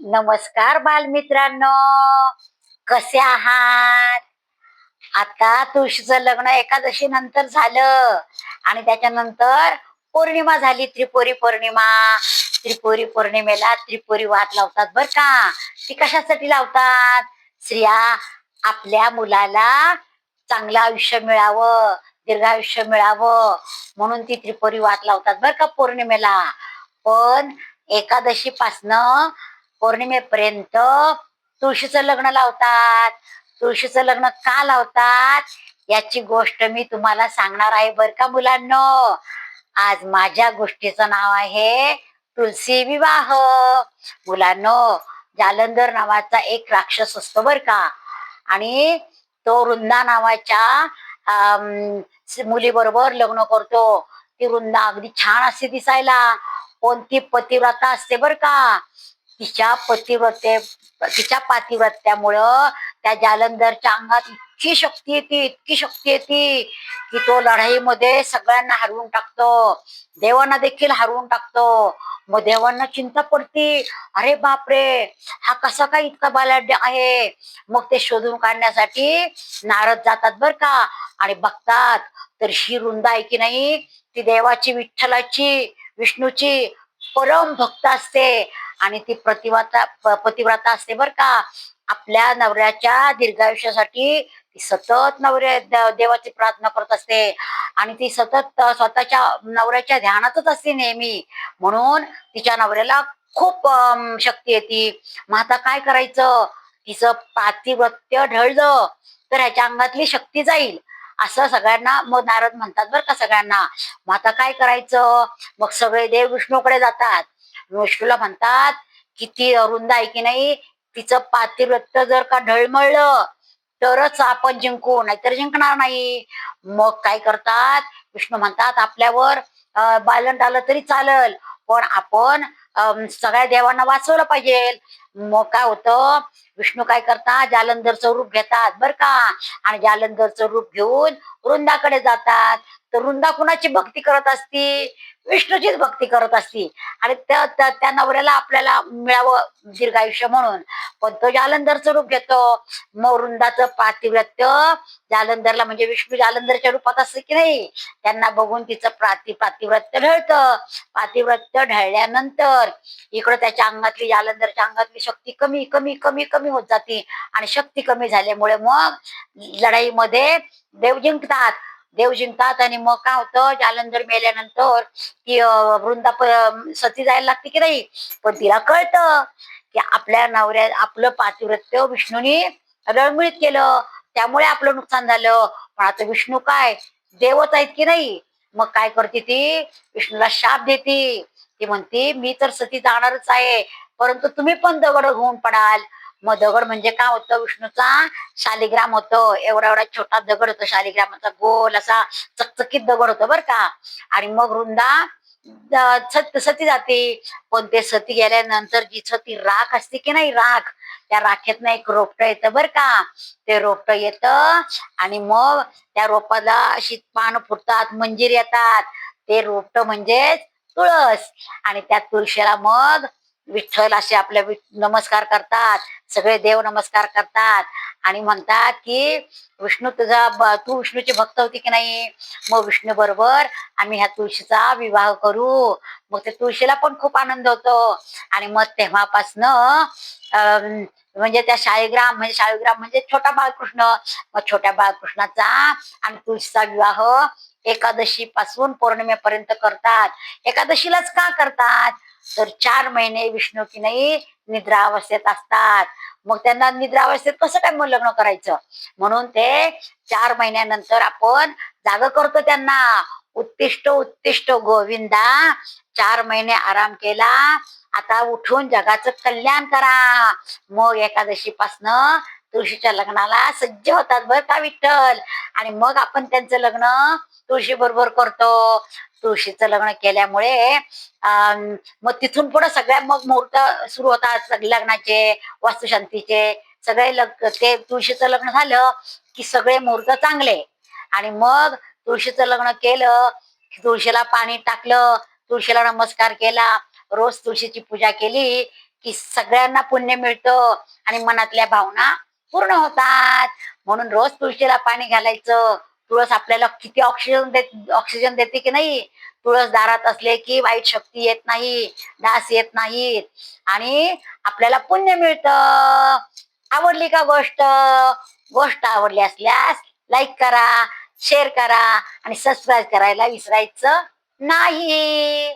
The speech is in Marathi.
नमस्कार बालमित्रांनो. कसे आहात? आता तुळशीचं लग्न एकादशी नंतर झालं आणि त्याच्यानंतर पौर्णिमा झाली. त्रिपुरी पौर्णिमा. त्रिपुरी पौर्णिमेला त्रिपुरी वात लावतात बर का? ती कशासाठी लावतात? स्त्रिया आपल्या मुलाला चांगलं आयुष्य मिळावं दीर्घायुष्य मिळावं म्हणून ती त्रिपुरी वात लावतात बर का पौर्णिमेला. पण एकादशी पासनं पौर्णिमेपर्यंत तुळशीचं लग्न लावतात. तुळशीचं लग्न का लावतात? याची गोष्ट मी तुम्हाला सांगणार आहे बर का मुलांना. आज माझ्या गोष्टीचं नाव आहे तुलसी विवाह. मुलांनो जालंधर नावाचा एक राक्षस असतो बर का. आणि तो वृंदा नावाच्या मुलीबरोबर लग्न करतो. ती वृंदा अगदी छान असते दिसायला. कोणती पतिव्रता असते बर का. तिच्या पतिव्रते तिच्या पातिव्रत्यामुळं त्या जालंधरच्या अंगात इतकी शक्ती येते इतकी शक्ती येते की तो लढाईमध्ये सगळ्यांना हरवून टाकतो. देवांना देखील हरवून टाकतो. मग देवांना चिंता पडते. अरे बापरे हा कसा काय इतका बालाढ्य आहे? मग ते शोधून काढण्यासाठी नारद जातात बर का आणि बघतात तर ही रुंद आहे की नाही? ती देवाची विठ्ठलाची विष्णूची परम भक्त असते. आणि ती प्रतिव्रता पतिव्रता असते बर का. आपल्या नवऱ्याच्या दीर्घायुष्यासाठी ती सतत नवऱ्या देवाची प्रार्थना करत असते. आणि ती सतत स्वतःच्या नवऱ्याच्या ध्यानातच असते नेहमी. म्हणून तिच्या नवऱ्याला खूप शक्ती येते. मग आता काय करायचं? तिचं पातिव्रत्य ढळलं तर ह्याच्या अंगातली शक्ती जाईल. असं सगळ्यांना मग नारद म्हणतात बरं का सगळ्यांना. मग आता काय करायचं? मग सगळे देव विष्णूकडे जातात. विष्णूला म्हणतात किती अरुंद आहे की नाही तिचं पातिवृत्त जर का ढळमळलं तरच आपण जिंकू नाहीतर जिंकणार नाही. मग काय करतात? विष्णू म्हणतात आपल्यावर बालन आलं तरी चालल पण आपण सगळ्या देवांना वाचवलं पाहिजे. मग काय होतं? विष्णू काय करतात? जालंधरचं रूप घेतात बर का? आणि जालंधरचं रूप घेऊन वृंदाकडे जातात. तर वृंदा कुणाची भक्ती करत असती? विष्णूचीच भक्ती करत असती. आणि त्या नवऱ्याला आपल्याला मिळावं दीर्घायुष्य म्हणून. पण तो जालंधरचं रूप घेतो. मग वृंदाचं पातिव्रत्य जालंधरला म्हणजे विष्णू जालंधरच्या रूपात असतं की नाही? त्यांना बघून तिचं प्राति पातिव्रत्य ढळतं. पातिव्रत्य ढळल्यानंतर इकडं त्याच्या अंगातली जालंधरच्या अंगातली शक्ती कमी कमी कमी कमी होत जाते. आणि शक्ती कमी झाल्यामुळे मग लढाईमध्ये देव जिंकतात. देव जिंकतात आणि मग काय होतं? जालंधर मेल्यानंतर ती वृंदा सती जायला लागते की नाही? पण तिला कळतं की आपल्या नवऱ्या आपलं पातिवृत्य विष्णूने रळमिळीत केलं. त्यामुळे आपलं नुकसान झालं. पण आता विष्णू काय? देवच आहेत की नाही? मग काय करते ती? विष्णूला शाप देते. ती म्हणते मी तर सती जाणारच आहे. परंतु तुम्ही पण दगड घेऊन पडाल. मग दगड म्हणजे काय होतं विष्णूचा? शालिग्राम होतो. एवढा एवढा छोटा दगड होतो. शालिग्रामाचा गोल असा चकचकीत दगड होतं बर का. आणि मग वृंदा सत- सती जाते. पण ते सती गेल्यानंतर जी सती राख असते की नाही राख त्या राखेतनं एक रोपट येतं बर का. ते रोपट येत आणि मग त्या रोपाला अशी पान फुटतात मंजीर येतात. ते रोपट म्हणजेच तुळस. आणि त्या तुळशीला मग विठ्ठल असे आपल्या नमस्कार करतात. सगळे देव नमस्कार करतात. आणि म्हणतात की विष्णू तुझा तू विष्णूची भक्त होती की नाही? मग विष्णू बरोबर आम्ही ह्या तुळशीचा विवाह करू. मग ते तुळशीला पण खूप आनंद होतो. आणि मग तेव्हापासनं अं, म्हणजे त्या शाळीग्राम म्हणजे शाळीग्राम म्हणजे छोटा बाळकृष्ण. मग छोट्या बाळकृष्णाचा आणि तुळशीचा विवाह एकादशी पासून पौर्णिमेपर्यंत करतात. एकादशीलाच का करतात? तर चार महिने विष्णू की नाही निद्रावस्थेत असतात. मग त्यांना निद्रावस्थेत कसं काय मग लग्न करायचं? म्हणून ते चार महिन्यानंतर आपण जाग करतो त्यांना. उत्तिष्ट उत्तिष्ट गोविंदा चार महिने आराम केला. आता उठून जगाचं कल्याण करा. मग एकादशी पासनं तुळशीच्या लग्नाला सज्ज होतात बर का विठ्ठल? आणि मग आपण त्यांचं लग्न तुळशी बरोबर करतो. तुळशीचं लग्न केल्यामुळे अं, मग तिथून पुढे सगळ्या मग मुहूर्त सुरू होतात. सगळे लग्नाचे वास्तुशांतीचे सगळे लग ते तुळशीचं लग्न झालं की सगळे मुहूर्त चांगले. आणि मग तुळशीचं लग्न केलं तुळशीला पाणी टाकलं तुळशीला नमस्कार केला रोज तुळशीची पूजा केली की सगळ्यांना पुण्य मिळतं आणि मनातल्या भावना पूर्ण होतात. म्हणून रोज तुळशीला पाणी घालायचं. तुळस आपल्याला किती ऑक्सिजन देत ऑक्सिजन देते की नाही? तुळस दारात असले की वाईट शक्ती येत नाही डास येत नाहीत आणि आपल्याला पुण्य मिळतं. आवडली का गोष्ट? गोष्ट आवडली असल्यास लाईक करा शेअर करा आणि सबस्क्राईब करायला विसरायचं नाही.